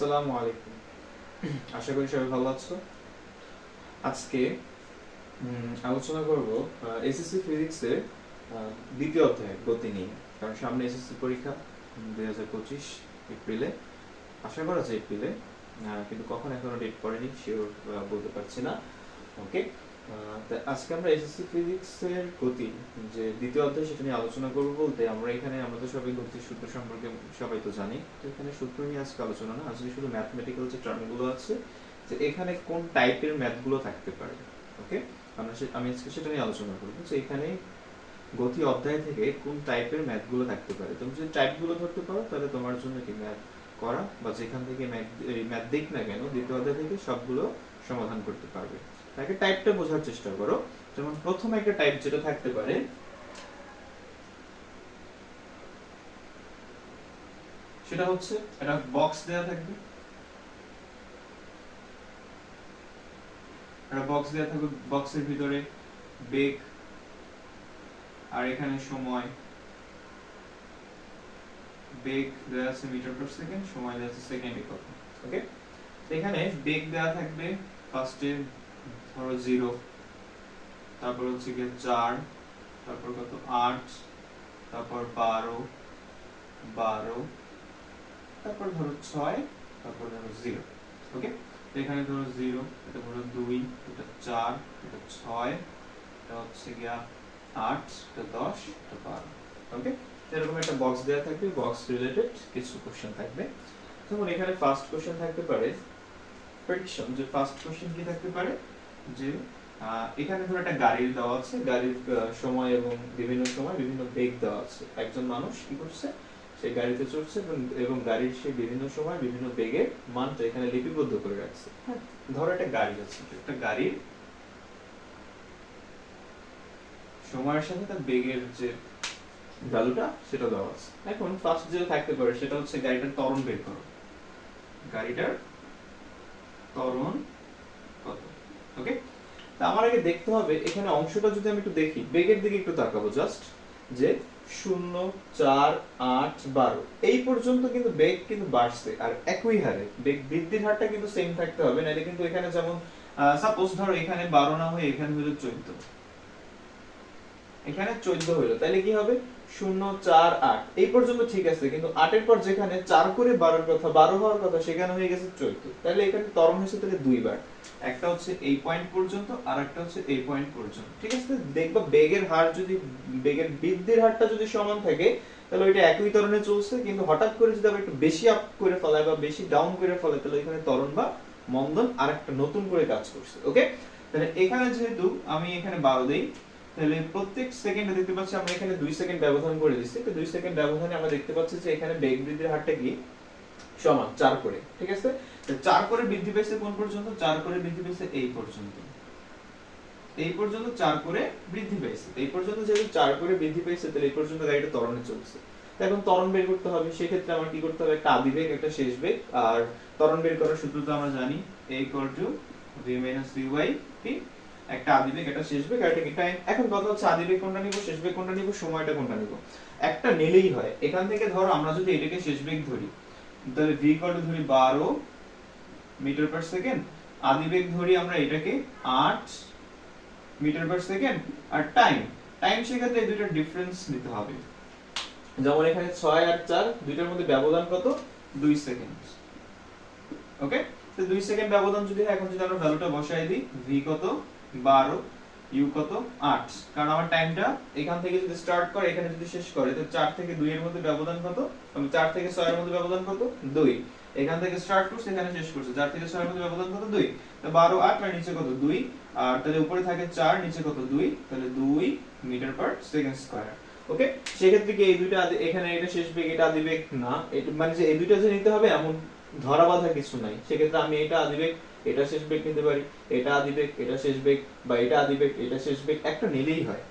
আসসালামু আলাইকুম। আশা করি সবাই ভালো আছো। আজকে আলোচনা করব এসএসসি ফিজিক্সের দ্বিতীয় অধ্যায় গতি নিয়ে। কারণ সামনে এসএসসি পরীক্ষা দুই হাজার পঁচিশ এপ্রিলে। আশা করা যায় এপ্রিলে কিন্তু কখন এখনও ডেট পড়েনি শিওর বলতে পারছি না। ওকে আজকে আমরা এসএসসি ফিজিক্সের গতি, যে দ্বিতীয় অধ্যায় সেটা নিয়ে আলোচনা করব বলতে আমরা এখানে, আমরা তো সবাই গতির সূত্র সম্পর্কে সবাই তো জানি, তো এখানে সূত্র নিয়ে আজকে আলোচনা না, আজকে শুধু ম্যাথমেটিক্যাল যে টার্মগুলো আছে, যে এখানে কোন টাইপের ম্যাথগুলো থাকতে পারে ওকে আমরা আমি আজকে সেটা নিয়ে আলোচনা করব, যে এখানে গতি অধ্যায় থেকে কোন টাইপের ম্যাথগুলো থাকতে পারে। তুমি যদি টাইপগুলো ধরতে পারো, তাহলে তোমার জন্য কি ম্যাথ করা, বা যেখান থেকে ম্যাথ ম্যাথ দিক না কেন, দ্বিতীয় অধ্যায় থেকে সবগুলো সমাধান করতে পারবে। তাকে টাইপটা বোঝার চেষ্টা করো। যেমন প্রথম একটা টাইপ যেটা থাকতে পারে, সেটা হচ্ছে একটা বক্স দেয়া থাকবে। একটা বক্স দেয়া থাকবে বক্সের ভিতরে বেগ, আর এখানে সময়। বেগ দেওয়া আছে মিটার পার সেকেন্ড সময় দেওয়া আছে সেকেন্ডে কত। ওকে এখানে বেগ দেওয়া থাকবে ফার্স্টে ধরো জিরো, তারপর হচ্ছে গিয়ে চার, তারপর কত? আট, তারপর বারো বারো, তারপর ধরো ছয়, তারপর ধরো জিরো, ওকে? এখানে ধরো জিরো, এটা ধরো দুই, এটা চার, এটা ছয়, এটা হচ্ছে গিয়া আট, এটা দশ, এটা বারো, ওকে? এরকম একটা বক্স দেওয়া থাকবে বক্স রিলেটেড কিছু কোশ্চেন থাকবে। যেমন এখানে ফার্স্ট কোশ্চেন থাকতে পারে প্রেডিকশন যে ফার্স্ট কোশ্চেন কি থাকতে পারে? যে এখানে ধরো একটা গাড়ির দেওয়া আছে গাড়ির সময় এবং বিভিন্ন সময় বিভিন্ন বেগ দেওয়া আছে। একজন মানুষ কি করছে? সেই গাড়িতে চড়ছে এবং গাড়ির সেই বিভিন্ন সময় বিভিন্ন বেগের মানটা এখানে লিপিবদ্ধ করে রাখছে। হ্যাঁ। ধরো একটা গাড়ি আছে একটা গাড়ির সময়ের সাথে তার বেগের যে ভ্যালুটা সেটা দেওয়া আছে। এখন ফার্স্ট যেটা থাকতে পারে সেটা হচ্ছে গাড়িটার ত্বরণ বের করো। গাড়িটার ত্বরণ কত? ওকে আমার আগে দেখতে হবে, এখানে অংশটা যদি আমি একটু দেখি, বেগের দিকে একটু তাকাবো জাস্ট যে শূন্য, চার, আট, বারো। এই পর্যন্ত কিন্তু বেগ কিন্তু বাড়ছে, আর একই হারে। বেগ বৃদ্ধির হারটা কিন্তু সেম থাকতে হবে নাহলে কিন্তু এখানে যেমন সাপোজ ধরো এখানে বারো না হয়ে এখানে হলো চোদ্দ। এখানে চোদ্দ হইল তাহলে কি হবে? শূন্য, চার, আট। এই পর্যন্ত ঠিক আছে, কিন্তু আটের পর যেখানে চার করে বারোর কথা, বারো হওয়ার কথা, সেখানে হয়ে গেছে চোদ্দ। তাহলে এখানে হয়েছে তাহলে দুইবার। একটা হচ্ছে এই পয়েন্ট পর্যন্ত আর একটা হচ্ছে এই পয়েন্ট পর্যন্ত। ঠিক আছে? দেখবা বেগের হার যদি, বেগের বৃদ্ধির হারটা যদি সমান থাকে, তাহলে ওইটা একই ত্বরণে চলছে, কিন্তু হঠাৎ করে যদি আবার একটু বেশি আপ করে ফেলায় বা বেশি ডাউন করে ফেলায় তাহলে এখানে ত্বরণ বা মন্দন আর একটা নতুন করে কাজ করছে ওকে তাহলে এখানে যেহেতু আমি এখানে বারো দেই, তাহলে প্রত্যেক সেকেন্ডে দেখতে পাচ্ছি আমরা এখানে দুই সেকেন্ড ব্যবধান করে দিচ্ছি। তো দুই সেকেন্ড ব্যবধানে আমরা দেখতে পাচ্ছি যে এখানে বেগ বৃদ্ধির হারটা কি? সমান, চার করে, ঠিক আছে? চার করে বৃদ্ধি পেয়েছে কোন পর্যন্ত? চার করে বৃদ্ধি পেয়েছে এই পর্যন্ত। এই পর্যন্ত চার করে বৃদ্ধি পেয়েছে। এই পর্যন্ত যেহেতু চার করে বৃদ্ধি পেয়েছে, তাহলে এই পর্যন্ত গাড়িটা ত্বরণে চলছে। এখন ত্বরণ বের করতে হবে, সেক্ষেত্রে আমার কি করতে হবে? একটা আদি বেগ, একটা শেষ বেগ, আর ত্বরণ বের করার সূত্র তো আমরা জানি, a equal to v minus vy কি একটা আদি বেগ, একটা শেষ বেগ একটা টাইম এখন কথা হচ্ছে আদি বেগ কোনটা নিব, শেষ বেগ কোনটা নিব, সময়টা কোনটা নিব? একটা নিলেই হয়। এখান থেকে ধরো, আমরা যদি এটাকে শেষ বেগ ধরি তাহলে v ইকুয়াল টু ধরি 12 মিটার পার সেকেন্ড আদি বেগ ধরি আমরা এটাকে 8 মিটার পার সেকেন্ড আর টাইম টাইম সেক্ষেত্রে দুইটার ডিফারেন্স নিতে হবে। যেমন এখানে 6 আর 4 দুইটার মধ্যে ব্যবধান কত? 2 সেকেন্ড ওকে তো 2 সেকেন্ড ব্যবধান যদি হয়, এখন যদি আমরা ভ্যালুটা বসাই দিই, v কত? 12 u কত? 8 কারণ আমার টাইমটা এখান থেকে যদি স্টার্ট করে, এখানে যদি শেষ করে, তো 4 থেকে 2 এর মধ্যে ব্যবধান কত? আমি 4 থেকে 6 এর মধ্যে ব্যবধান কত? 2 এখান থেকে স্টার্ট করছে, এখানে শেষ করছে। 4 থেকে 6 এর মধ্যে ব্যবধান কত? 2 তো 12 8 আর নিচে কত? 2 আর তাহলে উপরে থাকে 4 নিচে কত? 2 তাহলে 2 metre per second square okay সেক্ষেত্রে কি এই দুইটা এখানে এটা শেষ বেগ, এটা আদি বেগ? না। মানে যে এই দুইটা যে নিতে হবে, এমন ধরা বাঁধা কিছু নাই। সেক্ষেত্রে আমি এটা আদি বেগ এটা শেষ বেগ নিতে পারি, এটা আদি বেগ, এটা শেষ বেগ, বা এটা আদি বেগ, এটা শেষ বেগ, একটা নিলেই হয়।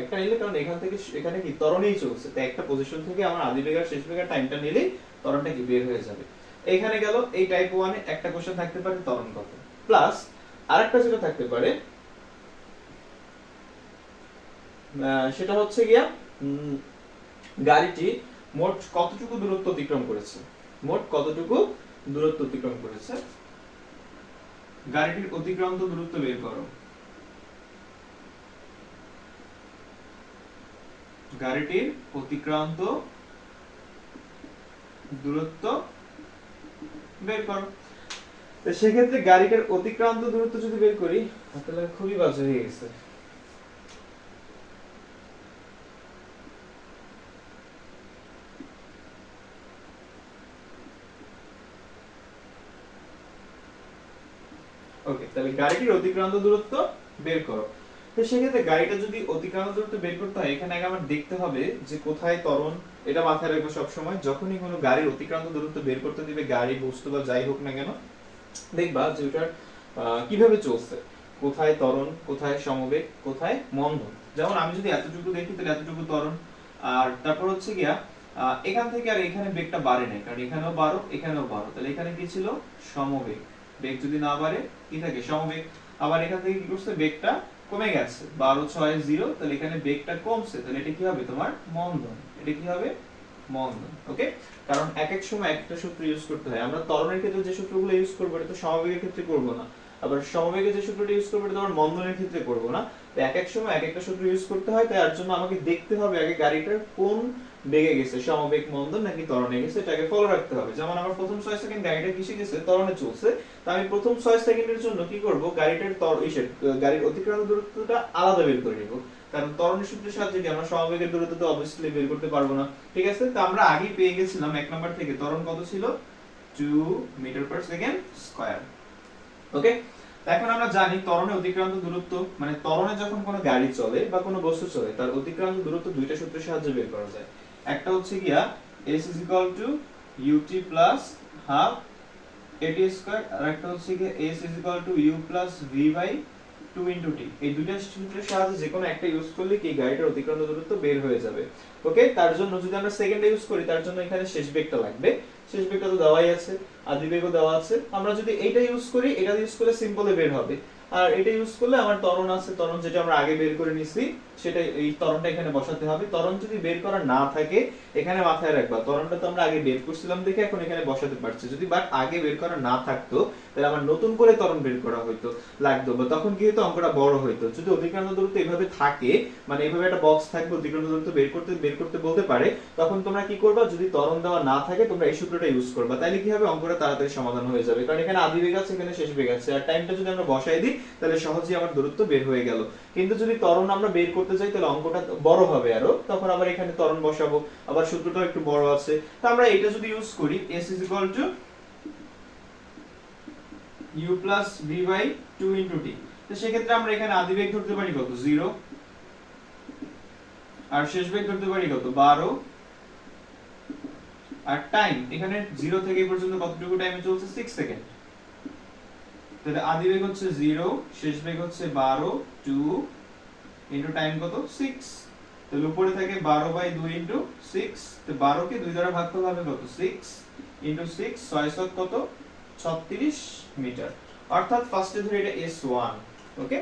একটা নিলে কারণ এখান থেকে এখানে কি ত্বরণেই চলছে তো একটা পজিশন থেকে আমার আদি বেগ আর শেষ বেগের টাইমটা নিলেই ত্বরণটা কি বের হয়ে যাবে। এখানে গেল এই টাইপ ওয়ানে একটা কোশ্চেন থাকতে পারে ত্বরণ কত। প্লাস আরেকটা যেটা থাকতে পারে সেটা হচ্ছে গিয়া গাড়িটি মোট কতটুকু দূরত্ব অতিক্রম করেছে? মোট কতটুকু দূরত্ব অতিক্রম করেছে? গাড়িটির অতিক্রান্ত দূরত্ব বের করো। গাড়িটির অতিক্রান্ত দূরত্ব বের করো। তো সেক্ষেত্রে গাড়িটার অতিক্রান্ত দূরত্ব যদি বের করি, তাহলে খুবই বাজে হয়ে গেছে ওকে তাহলে গাড়িটির অতিক্রান্ত দূরত্ব বের করো। তো সেক্ষেত্রে গাড়িটা যদি অতিক্রান্ত দূরত্ব বের করতে হয়, এখানে আগে আমার দেখতে হবে যে কোথায় এটা মাথায় রাখব সবসময়। যখনই কোনো গাড়ির অতিক্রান্ত দূরত্ব বের করতে দিবে, গাড়ি, বস্তু বা যাই হোক না কেন, দেখবা যে ওটার কীভাবে চলছে? কোথায় ত্বরণ, কোথায় সমবেগ, কোথায় মন্দন? যেমন আমি যদি এতটুকু দেখি, তাহলে এতটুকু ত্বরণ। আর তারপর হচ্ছে গিয়া এখান থেকে আর এখানে বেগটা বাড়ে নাই, কারণ এখানেও বারো এখানেও বারো। তাহলে এখানে কি ছিল? সমবেগ। বেগ যদি না বাড়ে কি থাকে সমবেগ। আবার এখান থেকে কি করছে? বেগটা কমে গেছে। বারো ছয় জিরো, তাহলে এখানে বেগটা কমছে। তাহলে এটা কি হবে? তোমার মন্দন। এটা কি হবে? মন্দন। ওকে? কারণ এক এক সময় একটা সূত্র ইউজ করতে হয়। আমরা ত্বরণের ক্ষেত্রে যে সূত্রগুলো ইউজ করব, এটা তো সমবেগের ক্ষেত্রে করব না। আবার সমবেগে যে সূত্রটা ইউজ করব, এটা তো আবার মন্দনের ক্ষেত্রে করব না। তো এক এক সময় এক একটা সূত্র ইউজ করতে হয়। তাই তার জন্য আমাকে দেখতে হবে আগে গাড়িটার কোন বেগে গেছে, সমবেগ মন্দন নাকি ত্বরণে গেছে, এটাকে ফলো রাখতে হবে। যেমন আমার প্রথম ছয় সেকেন্ড গাড়িটা কিসে গেছে? ত্বরণে চলছে। তো আমি প্রথম ছয় সেকেন্ডের জন্য কি করব? গাড়িটার তর ইসের, গাড়ির অতিক্রান্ত দূরত্বটা আলাদা বের করে নিব। কারণ ত্বরণের সূত্রের সাহায্যে কি আমরা সমবেগের দূরত্ব তো অবভিয়াসলি বের করতে পারব না। ঠিক আছে? তো আমরা আগেই পেয়ে গেছিলাম এক নাম্বার থেকে। ত্বরণ কত ছিল? 2 metre per second square okay এখন আমরা জানি ত্বরণে অতিক্রান্ত দূরত্ব মানে ত্বরণে যখন কোনো গাড়ি চলে বা কোনো বস্তু চলে, তার অতিক্রান্ত দূরত্ব দুইটা সূত্রের সাহায্যে বের করা যায়। একটা হচ্ছে গিয়া s is equal to ut plus half at square, আর একটা হচ্ছে গিয়া s is equal to u plus v by 2 into t এই দুইটা সূত্রের সাহায্যে যে কোনো একটা ইউজ করলে কি গাড়িটার অতিক্রান্ত দূরত্ব বের হয়ে যাবে। ওকে তার জন্য যদি আমরা সেকেন্ডে ইউজ করি, তার জন্য এখানে শেষ বেগটা লাগবে। শেষ বেগটা তো দেওয়াই আছে। বেগও দেওয়া আছে। আমরা যদি এইটা ইউজ করি, এটা ইউজ করলে সিম্পলে বের হবে। আর এটা ইউজ করলে আমার ত্বরণ আছে, ত্বরণ যেটা আমরা আগে বের করে নিছি, সেটা এই ত্বরণটা এখানে বসাতে হবে। ত্বরণ যদি বের করা না থাকে, এখানে মাথায় রাখবা, ত্বরণটা তো আমরা আগে বের করছিলাম দেখে এখন এখানে বসাতে পারছি। যদি বাট আগে বের করা না থাকতো, তাহলে আমার নতুন করে ত্বরণ বের করা হইতো, লাগতো বা তখন কি হতো অঙ্কটা বড় হইতো। যদি অতিক্রান্ত দূরত্ব এভাবে থাকে মানে এভাবে একটা বক্স থাকবে, অতিক্রান্ত দূরত্ব বের করতে বের করতে বলতে পারে, তখন তোমরা কি করবা? যদি ত্বরণ দেওয়া না থাকে, তোমরা এই সূত্রটা ইউজ করবা। তাহলে কি হবে? অঙ্কটা তাড়াতাড়ি সমাধান হয়ে যাবে। কারণ এখানে আদি বেগ আছে, এখানে শেষ বেগ আছে। আর টাইমটা যদি আমরা বসাই দিই, তাহলে সহজেই আমার দূরত্ব বের হয়ে গেল। কিন্তু যদি ত্বরণ আমরা বের করতে চাই, তাহলে অঙ্কটা বড় হবে আরও। তখন আবার এখানে ত্বরণ বসাবো। আবার সূত্রটাও একটু বড় আছে। তো আমরা এটা যদি ইউজ করি, s is equal to u plus v by 2 into t তো সেক্ষেত্রে আমরা এখানে আদি বেগ ধরতে পারি কত? 0 আর শেষ বেগ ধরতে পারি কত? 12 আর টাইম এখানে 0 থেকে এই পর্যন্ত কতটুকু টাইমে চলছে? 6 সেকেন্ড তাহলে আদি বেগ হচ্ছে 0 শেষ বেগ হচ্ছে 12 2 ইনটু টাইম কত? 6 তাহলে উপরে থাকে 12 বাই 2 ইনটু 6 তো 12 কে 2 দ্বারা ভাগ করলে হবে কত? 6 ইনটু 6 6 7 কত? 36 মিটার। অর্থাৎ ফার্স্টে ধরে এটা S1 ওকে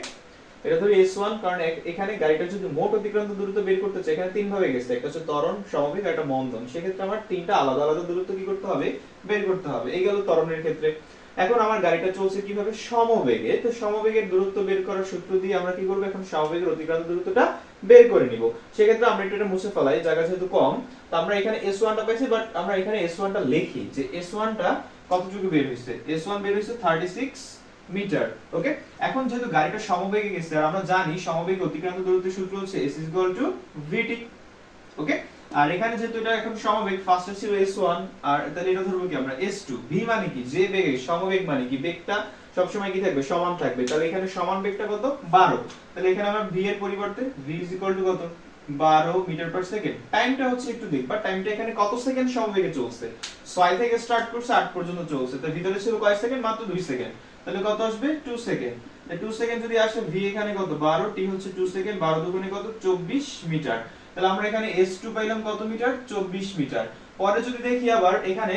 এটা ধরে S1 কারণ এখ- এখানে গাড়িটা যদি মোট অতিক্রান্ত দূরত্ব বের করতে চাই এখানে তিন ভাবে গেছে। একটা হচ্ছে ত্বরণ সমবেগ একটা মন্দন। সেক্ষেত্রে আমার তিনটা আলাদা আলাদা দূরত্ব কি করতে হবে? বের করতে হবে। এই গেল ত্বরণের ক্ষেত্রে। এখন আমার গাড়িটা চলছে কীভাবে? সমবেগে। তো সমবেগের দূরত্ব বের করার সূত্র দিয়ে আমরা কি করব? এখন সমবেগের অতিক্রান্ত দূরত্বটা বের করে নিব। সেক্ষেত্রে আমরা এটা মুছে ফেলাই, জায়গা যেহেতু কম, তো আমরা এখানে S1 টা পাইছি বাট আমরা এখানে S1 টা লিখি যে S1 টা কতটুকু বের হইছে S1 বের হইছে 36 মিটার ওকে এখন যেহেতু গাড়িটা সমবেগে গেছে, আর আমরা জানি সমবেগ অতিক্রান্ত দূরত্বের সূত্র হচ্ছে s vt ওকে আর এখানে যেহেতু এটা এখন সমবেগ ফার্স্টে ছিল s1 আর তাহলে এটা ধরবো কি আমরা? S2 v মানে কি? যে বেগে, সমবেগ মানে কি? বেগটা সবসময় কি থাকবে? সমান থাকবে। তাহলে এখানে সমান বেগটা কত? 12 তাহলে এখানে আমরা v এর পরিবর্তে v কত? 12 মিটার পার সেকেন্ড টাইমটা হচ্ছে একটু দেখবা টাইমটা এখানে কত সেকেন্ড সমবেগে চলছে? 6 থেকে স্টার্ট করছে 8 পর্যন্ত চলছে। তো ভিতরে ছিল কয় সেকেন্ড মাত্র 2 সেকেন্ড তাহলে কত আসবে? 2 সেকেন্ড 2 সেকেন্ড যদি আসে, v এখানে কত? 12 t হচ্ছে 2 সেকেন্ড 12 দুগুণে কত? 24 মিটার। তাহলে আমরা এখানে s2 পাইলাম কত মিটার? 24 মিটার। পরে যদি দেখি আবার এখানে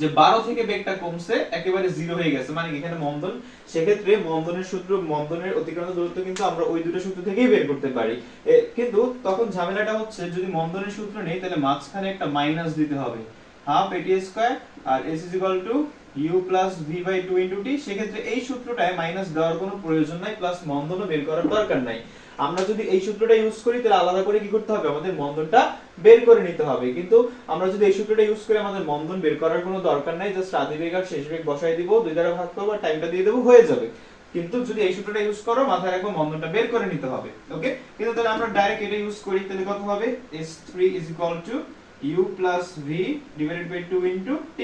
যে 12 থেকে বেগটা কমছে, একেবারে জিরো হয়ে গেছে মানে এখানে মন্দন? সেক্ষেত্রে মন্দনের সূত্র, মন্দনের অতিক্রান্ত দূরত্ব কিন্তু আমরা ওই দুটো সূত্র থেকেই বের করতে পারি। কিন্তু তখন ঝামেলাটা হচ্ছে, যদি মন্দনের সূত্র নেই, তাহলে মাঝখানে একটা মাইনাস দিতে হবে। হাফ এটি square R S is equal to u plus v by two into t সেক্ষেত্রে এই সূত্রটায় মাইনাস দেওয়ার কোনো প্রয়োজন নাই প্লাস মন্দনও বের করার দরকার নাই। আমরা যদি এই সূত্রটা ইউজ করি, তাহলে আলাদা করে কি করতে হবে? আমাদের মন্দনটা বের করে নিতে হবে। কিন্তু আমরা যদি এই সূত্রটা ইউজ করি, আমাদের মন্দন বের করার কোনো দরকার নাই জাস্ট আদি বেগ আর শেষ বেগ বসাই দিব, দুই দ্বারা ভাগ করব, আর টাইমটা দিয়ে দেবো, হয়ে যাবে। কিন্তু যদি এই সূত্রটা ইউজ করো, মাথায় রাখব মন্দনটা বের করে নিতে হবে ওকে কিন্তু তাহলে আমরা ডাইরেক্ট এটা ইউজ করি, তাহলে কত হবে? S3 is equal to u plus v divided by 2 into t.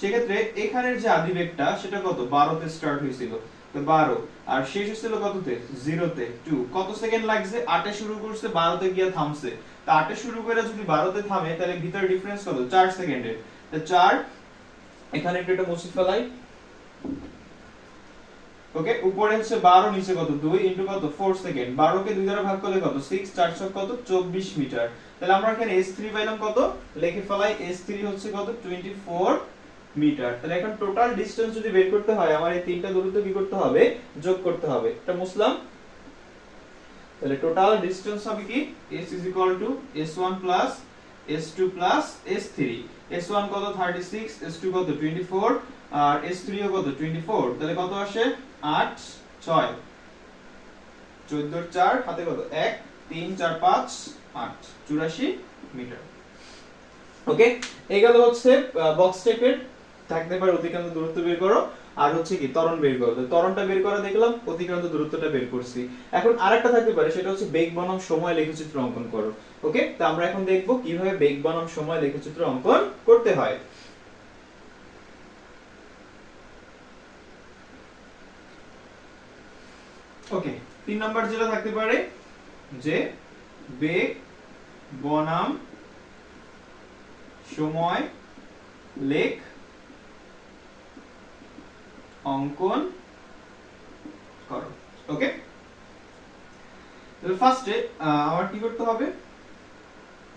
সেক্ষেত্রে এখানের যে আদিবেগটা, সেটা কত? 12 তে স্টার্ট হয়েছিল। তো 12 আর শেষ হয়েছিল কততে? 0 তে 2 কত সেকেন্ড লাগছে? 8 এ শুরু করছে 12 তে গিয়ে থামছে। তো 8 এ শুরু করে যদি 12 তে থামে, তাহলে ভিতর ডিফারেন্স কত? 4 সেকেন্ডের তো 4 এখানে একটু এটা মুছে ফেলাই। ওকে, উপরে হচ্ছে 12 নিচে কত? 2 ইনটু কত? 4 সেকেন্ড 12 কে 2 দ্বারা ভাগ করলে কত? 6 4 ছক কত? 24 মিটার। তাহলে আমরা এখানে s3 পাইলাম কত? লিখে ফেলাই s3 হচ্ছে কত? 24 মিটার তাহলে এখন টোটাল ডিসটেন্স যদি বের করতে হয়, আমার এই তিনটা দূরত্ব কি করতে হবে? যোগ করতে হবে। এটা মুসলাম। তাহলে টোটাল ডিসটেন্স হবে কি? S s1 s2 s3 s1 কত? 36 s2 কত? 24 আর s3 ও কত? 24 তাহলে কত আসে? 8 6 14 এর 4 হাতে কত? 1 3 4 5 8 84 মিটার। ওকে এই গেল হচ্ছে বক্স টাইপের থাকতে পারে অতিক্রান্ত দূরত্ব বের করো। আর হচ্ছে কি, ত্বরণ বের করো। ত্বরণটা বের করা দেখলাম, অতিক্রান্ত দূরত্বটা বের করছি। এখন আরেকটা থাকতে পারে, সেটা হচ্ছে বেগ বনাম সময় লেখচিত্র অঙ্কন করো। ওকে? তো আমরা এখন দেখব কীভাবে বেগ বনাম সময় লেখচিত্র অঙ্কন করতে হয়। ওকে, তিন নাম্বার যেটা থাকতে পারে, যে বেগ বনাম সময় লেখ অঙ্কন করো ওকে তাহলে ফার্স্টে আমার কি করতে হবে?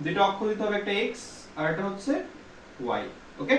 দুটো অক্ষ দিতে হবে একটা x, আর একটা হচ্ছে y ওকে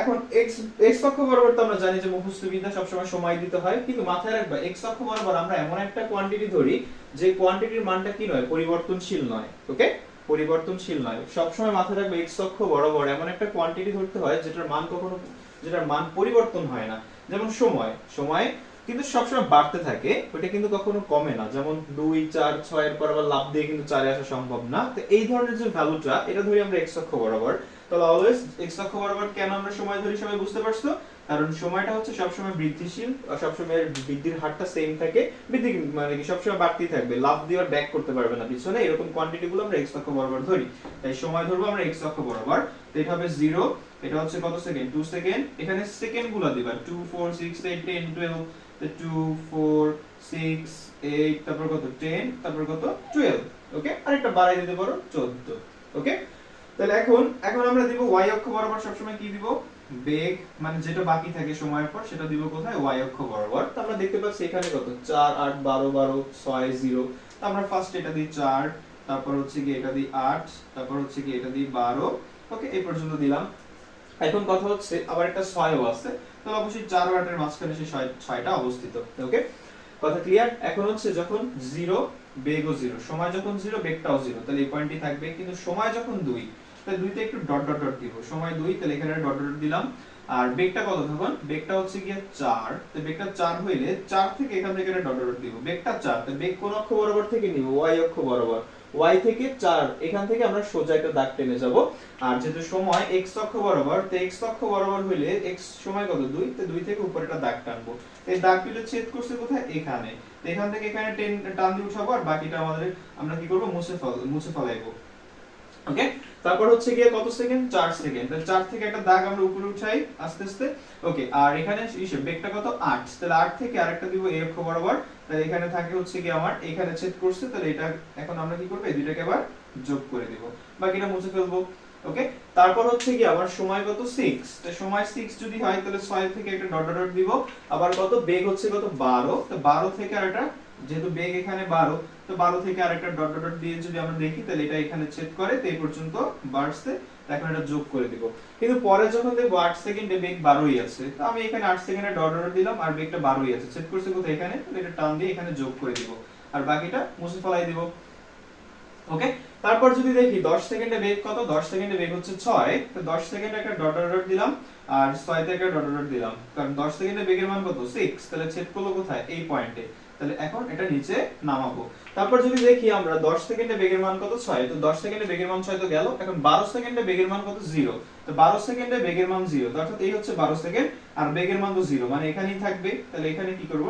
এখন x x অক্ষ বরাবর তো আমরা জানি যে মুখস্থ বিদ্যা সবসময় সময় দিতে হয়, কিন্তু মাথায় রাখবা, x অক্ষ বরাবর আমরা এমন একটা কোয়ান্টিটি ধরি, যে কোয়ান্টিটির মানটা কি নয়? পরিবর্তনশীল নয় ওকে পরিবর্তনশীল নয়। সবসময় মাথায় রাখবে, x অক্ষ বরাবর এমন একটা কোয়ান্টিটি ধরতে হয়, যেটার মান কখনো, যেটার মান পরিবর্তন হয় না। যেমন সময় সময় কিন্তু সবসময় বাড়তে থাকে ওটা কিন্তু কখনো কমে না। যেমন দুই, চার, ছয় এর পর আবার লাভ দিয়ে কিন্তু চারে আসা সম্ভব না। তো এই ধরনের যে ভ্যালুটা এটা ধরি আমরা এক্স অক্ষ বরাবর। তাহলে অলওয়েজ এক্স অক্ষ বরাবর কেন আমরা সময় ধরি সবাই বুঝতে পারছ? কারণ সময়টা হচ্ছে সবসময় বৃদ্ধিশীল সবসময় বৃদ্ধির হারটা সেম থাকে। বৃদ্ধি মানে কি, সবসময় বাড়তেই থাকবে। লাভ দিয়ে আর ব্যাক করতে পারবে না পিছনে। এরকম কোয়ান্টিটি গুলো আমরা এক্স অক্ষ বরাবর ধরি। তাই সময় ধরবো আমরা এক্স অক্ষ বরাবর। তো এটা হবে জিরো এটা হচ্ছে কত সেকেন্ড টু সেকেন্ড এখানে সেকেন্ডগুলো দিবা। Two four six eight ten twelve two four six eight তারপর কত? টেন তারপর কত? টুয়েলভ ওকে আরেকটা বাড়াই দিতে পারো, চোদ্দ ওকে তাহলে এখন এখন আমরা দিব y অক্ষ বরাবর সবসময় কি দিব? বেগ মানে যেটা বাকি থাকে সময়ের পর, সেটা দিব কোথায়? y অক্ষ বরাবর। তো আমরা দেখতে পাচ্ছি এখানে কত? 4 8 12 12 6 0 তো আমরা ফার্স্ট এটা দিই 4 তারপর হচ্ছে কি এটা দিই 8 তারপর হচ্ছে কি এটা দিই 12 ওকে এই পর্যন্ত দিলাম। এখন কথা হচ্ছে, আবার একটা 6 ও আছে। তাহলে অবশ্যই 4 ও 8 মাঝখানে সেই ছয়টা অবস্থিত ওকে কথা ক্লিয়ার এখন হচ্ছে যখন 0 বেগও জিরো সময় যখন জিরো বেগটাও জিরো তাহলে এই পয়েন্টটি থাকবে। কিন্তু সময় যখন দুই, তাহলে দুইতে একটু ডট ডট ডট দিব। সময় দুই, তাহলে এখানে ডট ডট দিলাম। আর বেগটা কত তখন বেগটা হচ্ছে গিয়ে চার। তো বেগটা 4 হইলে চার থেকে এখান থেকে ডট ডট দিব বেগটা 4 তো বেগ কোন অক্ষ বরাবর থেকে নিব? y অক্ষ বরাবর। y থেকে 4 এখান থেকে আমরা সোজা একটা দাগ টেনে যাব। আর যেহেতু সময় x অক্ষ বরাবর, তো x অক্ষ বরাবর হইলে x সময় কত? দুই, তো 2 থেকে উপরে একটা দাগ টানবো। এই দাগগুলো ছেদ করছে কোথায়? এখানে। এখান থেকে এখানে টান দিয়ে উঠাবো, আর বাকিটা আমাদের আমরা কি করব? মুছে ফেল, মুছে ফেলাইবো। ওকে তারপর হচ্ছে গিয়ে কত সেকেন্ড 4 সেকেন্ড তাহলে 4 থেকে একটা দাগ আমরা উপরে উঠাই আস্তে আস্তে। ওকে আর এখানে ইসে বেগটা কত? 8 তাহলে 8 থেকে আরেকটা দিব অক্ষ বরাবর। তাহলে এখানে থাকে হচ্ছে কি আমার, এখানে ছেদ করছে, তাহলে এটা এখন আমরা কি করব? এই দুইটাকে আবার যোগ করে দিব। বাকিটা মুছে ফেলব। ওকে তারপর হচ্ছে কি আবার সময় কত? 6 তো সময় 6 যদি হয়, তাহলে 6 থেকে একটা ডট ডট দিব। আবার কত? বেগ হচ্ছে কত? 12 তো 12 থেকে আর একটা যেহেতু বেগ এখানে 12 তো 12 থেকে আরেকটা ডট ডট দিয়ে যদি আমরা দেখি, তাহলে এটা এখানে ছেদ করে তো এই পর্যন্ত বাড়ছে এখন এটা যোগ করে দিব। কিন্তু পরে যখন দেখব আট সেকেন্ডে বেগ 12ই আছে, তো আমি এখানে আট সেকেন্ডে ডট ডট দিলাম, আর বেগটা 12ই আছে। ছেদ করছে কোথায় এখানে? এটা টান দিয়ে এখানে যোগ করে দিব। আর বাকিটা মুছে ফেলাই দিব। ওকে? তারপর যদি দেখি 10 সেকেন্ডে বেগ কত? 10 সেকেন্ডে বেগ হচ্ছে 6 তো 10 সেকেন্ডে একটা ডট ডট দিলাম, আর 6 তে একটা ডট ডট দিলাম। কারণ 10 সেকেন্ডে বেগের মান কত? 6 তাহলে ছেদ করল কোথায়? এই পয়েন্টে তাহলে এখন এটা নিচে নামাবো। তারপর যদি দেখি আমরা 10 সেকেন্ডে বেগের মান কত? 6 তো 10 সেকেন্ডে বেগের মান 6 তো গেল। এখন 12 সেকেন্ডে বেগের মান কত? 0 তো 12 সেকেন্ডে বেগের মান 0 তো অর্থাৎ এই হচ্ছে 12 সেকেন্ড, আর বেগের মান তো 0 মানে এখানেই থাকবে। তাহলে এখানে কি করব?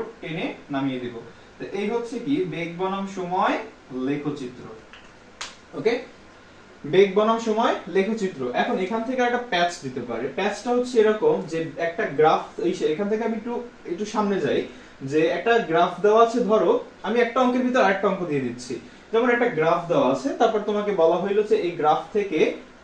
নামিয়ে দেব। তো এই হচ্ছে কি? বেগ বনাম সময় লেখচিত্র। ওকে? বেগ বনাম সময় লেখচিত্র। এখন এখান থেকে একটা প্যাচ দিতে পারে। প্যাচটা হচ্ছে এরকম যে একটা গ্রাফ এখান থেকে আমি একটু একটু সামনে যাই। যে একটা গ্রাফ দেওয়া আছে, ধরো, আমি একটা অঙ্কের ভিতর আরেকটা অঙ্ক দিয়ে দিচ্ছি। যেমন একটা গ্রাফ দেওয়া আছে, তারপর তোমাকে বলা হইল যে এই গ্রাফ থেকে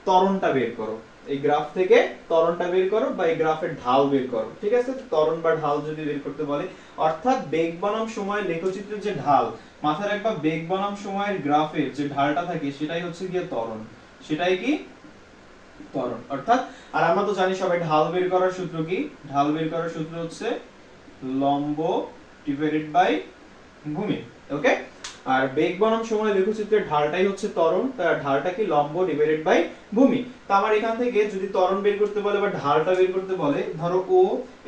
ত্বরণটা বের করো। এই গ্রাফ থেকে ত্বরণটা বের করো বা এই গ্রাফের ঢাল বের করো, ঠিক আছে? ত্বরণ বা ঢাল যদি বের করতে বলে, অর্থাৎ বেগ বনাম সময় লেখচিত্রের যে ঢাল মাথায় রাখবা বেগ বনাম সময়ের গ্রাফের যে ঢালটা থাকে, সেটাই হচ্ছে গিয়ে ত্বরণ। সেটাই কি? ত্বরণ। অর্থাৎ, আর আমরা তো জানি সবাই ঢাল বের করার সূত্র কি? ঢাল বের করার সূত্র হচ্ছে লম্ব ডিভাইডেড বাই ভূমি ওকে আর বেগ বনাম সময় লেখচিত্রের ঢালটাই হচ্ছে ত্বরণ তার ঢালটা কি লম্ব ডিভাইডেড বাই ভূমি? তো আমার এখান থেকে যদি ত্বরণ বের করতে বলে বা ঢালটা বের করতে বলে, ধরো ও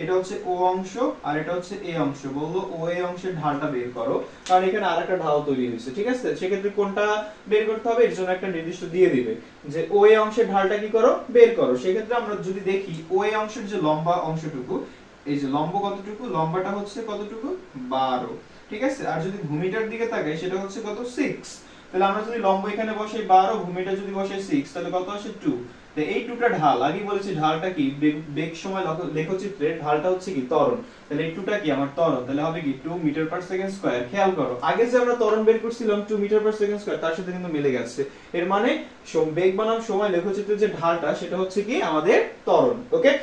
এটা হচ্ছে ও অংশ আর এটা হচ্ছে এ অংশ, বলল ও এ অংশের ঢালটা বের করো, কারণ এখানে আরেকটা ঢাল তৈরি হয়েছে, ঠিক আছে? সেক্ষেত্রে কোনটা বের করতে হবে? এর জন্য একটা নির্দিষ্ট দিয়ে দিবে যে ও এ অংশের ঢালটা কি করো? বের করো। সেক্ষেত্রে আমরা যদি দেখি ও এ অংশের যে লম্বা অংশটুকু এই যে লম্ব কতটুকু? লম্বাটা হচ্ছে কতটুকু? বারো। ঠিক আছে? আর যদি ভূমিটার দিকে তাকাই সেটা হচ্ছে কত? সিক্স তাহলে আমরা যদি লম্ব এখানে বসাই বারো, ভূমিটা যদি বসাই সিক্স তাহলে কত আসে টু এই টুটা ঢাল। আগে বলেছি, ঢালটা কি? বেগ- সময় লেখচিত্রে ঢালটা হচ্ছে কি? ত্বরণ। তাহলে এই টুটা কি? আমার ত্বরণ। তাহলে হবে কি? Two metre per second square খেয়াল করো, আগে যে আমরা ত্বরণ বের করছিলাম two metre per second square তার সাথে কিন্তু মিলে গেছে। এর মানে বেগ বনাম সময় লেখচিত্রের যে ঢালটা, সেটা হচ্ছে কি? আমাদের ত্বরণ। ওকে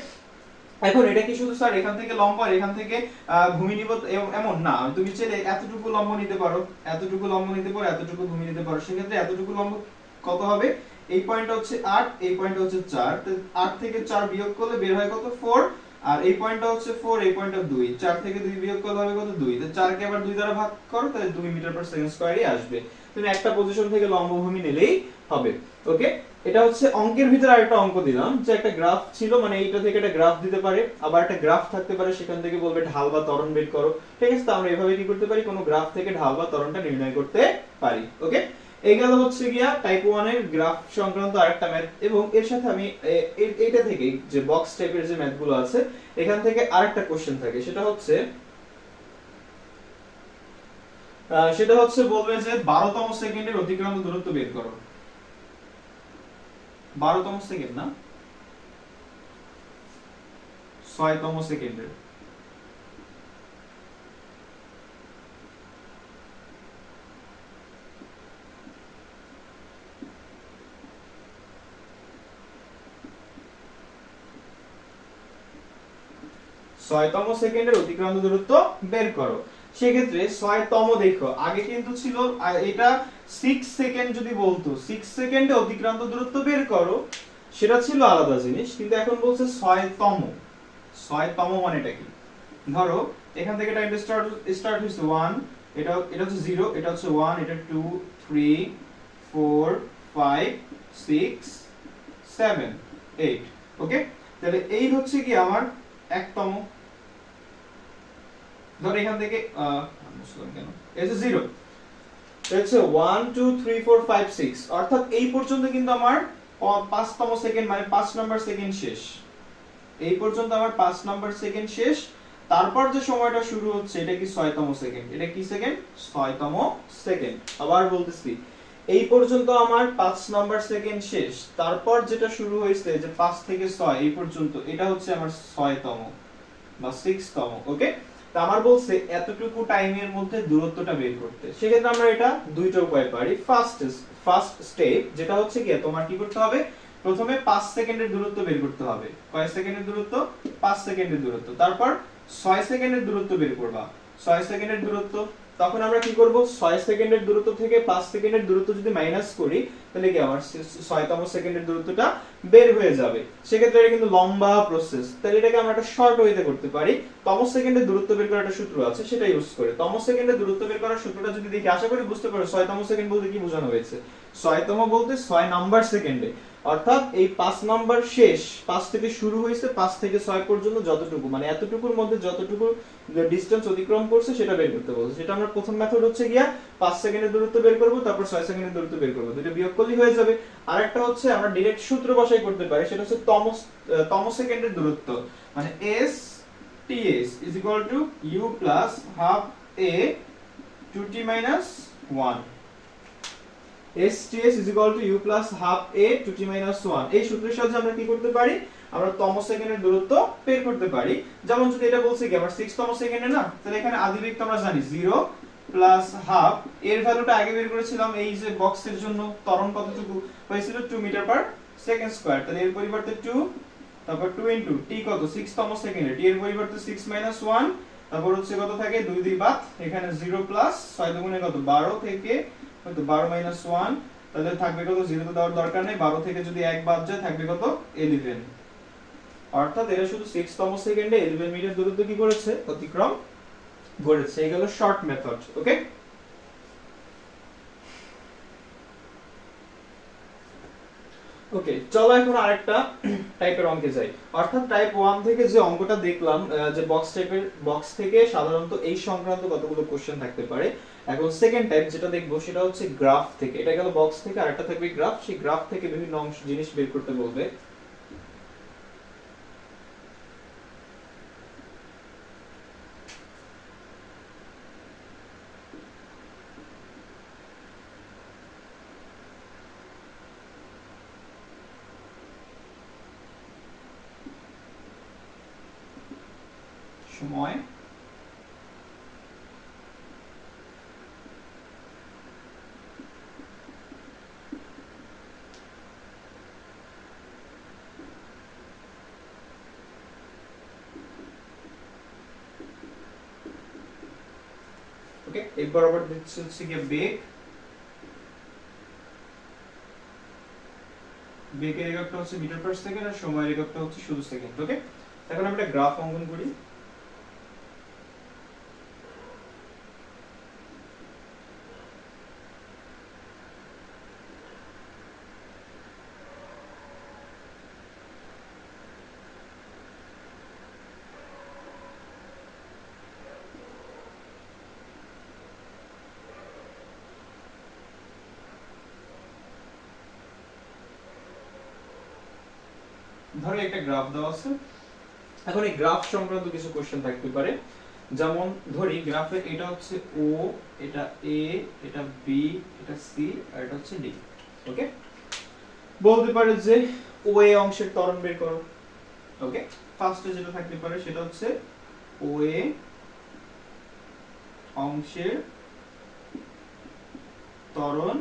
এখন এটা কি শুধু স্যার এখান থেকে লম্বা, আর এখান থেকে ভূমি নিব এমন? না, তুমি চাইলে এতটুকু লম্ব নিতে পারো। এতটুকু লম্ব নিতে পারো, এতটুকু ভূমি নিতে পারো। সেক্ষেত্রে এতটুকু লম্ব কত হবে? এই পয়েন্টটা হচ্ছে আট, এই পয়েন্টটা হচ্ছে চার। আট থেকে চার বিয়োগ করলে বের হয় কত? ফোর আর এই পয়েন্টটা হচ্ছে ফোর এই পয়েন্টটা দুই। চার থেকে দুই বিয়োগ করলে হবে কত? দুই। তো চারকে আবার দুই দ্বারা ভাগ করো, তাহলে দুই মিটার পার সেকেন্ড স্কোয়ারই আসবে। তুমি একটা পজিশন থেকে লম্ব ভূমি নিলেই হবে ওকে এটা হচ্ছে অঙ্কের ভিতরে আরেকটা অঙ্ক দিলাম, যে একটা গ্রাফ ছিল মানে এইটা থেকে একটা গ্রাফ দিতে পারে, আবার একটা গ্রাফ থাকতে পারে, সেখান থেকে বলবে ঢাল বা ত্বরণ বের করো, ঠিক আছে? তো আমরা এভাবে কি করতে পারি? কোনো গ্রাফ থেকে ঢাল বা ত্বরণটা নির্ণয় করতে পারি ওকে এই গেল হচ্ছে গিয়া টাইপ ওয়ানের গ্রাফ সংক্রান্ত আরেকটা ম্যাথ এবং এর সাথে আমি এইটা থেকে, যে বক্স টাইপের যে ম্যাথগুলো আছে, এখান থেকে আরেকটা কোশ্চেন থাকে, সেটা হচ্ছে সেটা হচ্ছে বলবে যে বারোতম সেকেন্ডের অতিক্রান্ত দূরত্ব বের করো। বারোতম সেকেন্ড না? ছয়তম সেকেন্ডের। ছয়তম সেকেন্ডের অতিক্রান্ত দূরত্ব বের করো। সেক্ষেত্রে ছয়তম দেখো, আগে কিন্তু ছিল এটা সিক্স সেকেন্ড যদি বলতো সিক্স সেকেন্ডে অতিক্রান্ত দূরত্ব বের করো, সেটা ছিল আলাদা জিনিস, কিন্তু এখন বলছে ছয় ছয়তম। ছয়তম মানেটা কি? ধরো, এখান থেকে টাইমটা স্টার্ট স্টার্ট হয়েছে ওয়ান এটা এটা হচ্ছে জিরো এটা হচ্ছে ওয়ান এটা two three four five six seven eight okay তাহলে এই হচ্ছে কি আমার একতম ধর এখান থেকে কেন? এই zero one two three four five six অর্থাৎ এই পর্যন্ত কিন্তু আমার পাঁচতম সেকেন্ড মানে পাঁচ নাম্বার সেকেন্ড শেষ। এই পর্যন্ত আমার পাঁচ নাম্বার সেকেন্ড শেষ। তারপর যে সময়টা শুরু হচ্ছে, এটা কি ছয়তম সেকেন্ড এটা কি সেকেন্ড ছয়তম সেকেন্ড আবার বলতেছি, এই পর্যন্ত আমার পাঁচ নাম্বার সেকেন্ড শেষ। তারপর যেটা শুরু হয়েছে, যে পাঁচ থেকে ছয়, এই পর্যন্ত, এটা হচ্ছে আমার ছয়তম বা সিক্সতম ওকে আমার বলছে এতটুকু টাইমের মধ্যে দূরত্বটা বের করতে। সেক্ষেত্রে আমরা এটা দুইটা উপায় পারি। ফার্স্ট ফার্স্ট স্টেপ যেটা হচ্ছে কি তোমার কি করতে হবে? প্রথমে পাঁচ সেকেন্ডের দূরত্ব বের করতে হবে। কয় সেকেন্ডের দূরত্ব? পাঁচ সেকেন্ডের দূরত্ব। তারপর ছয় সেকেন্ডের দূরত্ব বের করবা। ছয় সেকেন্ডের দূরত্ব? তখন আমরা কি করব? 6 সেকেন্ডের দূরত্ব থেকে 5 সেকেন্ডের দূরত্ব যদি মাইনাস করি, তাহলে কি আমার 6তম সেকেন্ডের দূরত্বটা বের হয়ে যাবে। সেক্ষেত্রে এটা কিন্তু লম্বা প্রসেস তাহলে এটাকে আমরা একটা শর্ট ওয়েতে করতে পারি। তম সেকেন্ডের দূরত্ব বের করার একটা সূত্র আছে সেটা ইউজ করে। তম সেকেন্ডের দূরত্ব বের করার সূত্রটা যদি দেখি, আশা করি বুঝতে পারো 6তম সেকেন্ড বলতে কি বোঝানো হয়েছে? 6তম বলতে 6 নাম্বার সেকেন্ডে অর্থাৎ এই পাঁচ নাম্বার শেষ, পাঁচ থেকে শুরু হয়েছে, পাঁচ থেকে ছয় পর্যন্ত যতটুকু মানে এতটুকুর মধ্যে যতটুকু ডিস্টেন্স অতিক্রম করছে সেটা বের করতে বলছে। সেটা আমরা প্রথম মেথড হচ্ছে গিয়া পাঁচ সেকেন্ডের দূরত্ব বের করব, তারপর ছয় সেকেন্ডের দূরত্ব বের করব। দুটো বিয়োগ করলেই হয়ে যাবে। আর একটা হচ্ছে আমরা ডিরেক্ট সূত্র বসাই করতে পারি, সেটা হচ্ছে তম তম সেকেন্ডের দূরত্ব। মানে S T S is equal to u plus half a two t minus one STS is equal to u plus half a to t minus 1 এই সূত্রের সাহায্যে আমরা কি করতে পারি? আমরা তম সেকেন্ডের দূরত্ব বের করতে পারি। যেমন যদি এটা কি, আমার 6 তম সেকেন্ডে না, তাহলে এখানে আমরা জানি 0 প্লাস হাফ এর ভ্যালুটা আগে বের করেছিলাম এই যে বক্সের জন্য কতটুকু? হয়েছিল 2 মিটার পার সেকেন্ড স্কয়ার তাহলে এর পরিবর্তে 2 তারপর 2 ইনটু t কত? 6 তম সেকেন্ডে t এর পরিবর্তে 6 মাইনাস 1 তারপর হচ্ছে কত থাকে? 2 2 বাদ এখানে 0 প্লাস 6 দুগুণে কত? 12 থেকে হয়তো 12 মাইনাস 1 তাহলে থাকবে কত 0 তো দেওয়ার দরকার নেই। 12 থেকে যদি এক বাদ যায়, থাকবে কত 11 অর্থাৎ এরা শুধু সিক্স তম সেকেন্ডে 11 মিটার দূরত্ব কি করেছে? অতিক্রম করেছে। এই শর্ট মেথড ওকে ওকে চলো এখন আরেকটা টাইপের অঙ্কে যাই। অর্থাৎ টাইপ ওয়ান থেকে যে অঙ্কটা দেখলাম যে বক্স টাইপের বক্স থেকে সাধারণত এই সংক্রান্ত কতগুলো কোশ্চেন থাকতে পারে। এখন সেকেন্ড টাইপ যেটা দেখব সেটা হচ্ছে গ্রাফ থেকে। এটা গেল বক্স থেকে, আরেকটা থাকবে গ্রাফ সেই গ্রাফ থেকে বিভিন্ন অংশ, জিনিস বের করতে বলবে সময় ওকে এরপর আবার দিচ্ছি হচ্ছে গিয়ে বেগ বেগের এককটা হচ্ছে মিটার পার সেকেন্ড আর সময়ের একটা হচ্ছে শুধু সেকেন্ড ওকে এখন আমরা একটা গ্রাফ অঙ্কন করি। ধরো একটা গ্রাফ দেওয়া আছে। এখন এই গ্রাফ সংক্রান্ত কিছু কোশ্চেন থাকতে পারে। যেমন ধরি গ্রাফে এটা হচ্ছে ও এটা এ এটা বি এটা সি আর এটা হচ্ছে ডি ওকে বলতে পারে যে ও এ অংশের ত্বরণ বের করো ওকে ফার্স্টে যেটা থাকতে পারে সেটা হচ্ছে ও এ অংশের ত্বরণ